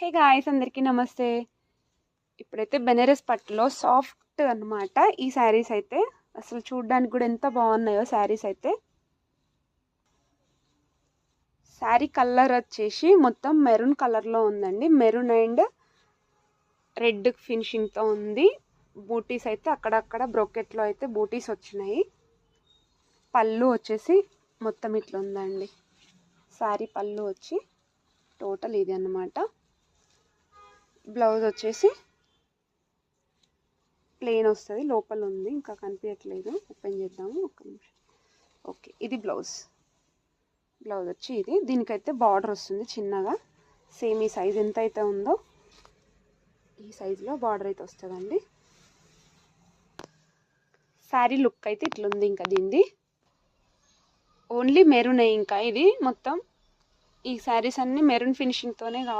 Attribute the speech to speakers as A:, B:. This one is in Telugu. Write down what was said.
A: హే గాయస్ అందరికీ నమస్తే. ఇప్పుడైతే బెనారస్ పట్టులో సాఫ్ట్ అనమాట ఈ శారీస్ అయితే అసలు చూడడానికి కూడా ఎంత బాగున్నాయో శారీస్ అయితే. శారీ కలర్ వచ్చేసి మొత్తం మెరూన్ కలర్లో ఉందండి. మెరూన్ అండ్ రెడ్ ఫినిషింగ్తో ఉంది. బూటీస్ అయితే అక్కడక్కడ బ్రోకెట్లో అయితే బూటీస్ వచ్చినాయి. పళ్ళు వచ్చేసి మొత్తం ఇట్లా ఉందండి. శారీ పళ్ళు వచ్చి టోటల్ ఇది అన్నమాట. బ్లౌజ్ వచ్చేసి ప్లెయిన్ వస్తుంది లోపల ఉంది ఇంకా కనిపించట్లేదు. ఓపెన్ చేద్దాము ఒక్క నిమిషం. ఓకే ఇది బ్లౌజ్. బ్లౌజ్ వచ్చి ఇది. దీనికైతే బార్డర్ వస్తుంది చిన్నగా. సేమ్ ఈ సైజ్ ఎంత అయితే ఉందో ఈ సైజులో బార్డర్ అయితే వస్తుందండి. శారీ లుక్ అయితే ఇట్లుంది ఇంకా దీనిది. ఓన్లీ మెరూన్ ఇంకా ఇది మొత్తం. ఈ శారీస్ అన్నీ మెరూన్ ఫినిషింగ్తోనే కావాలి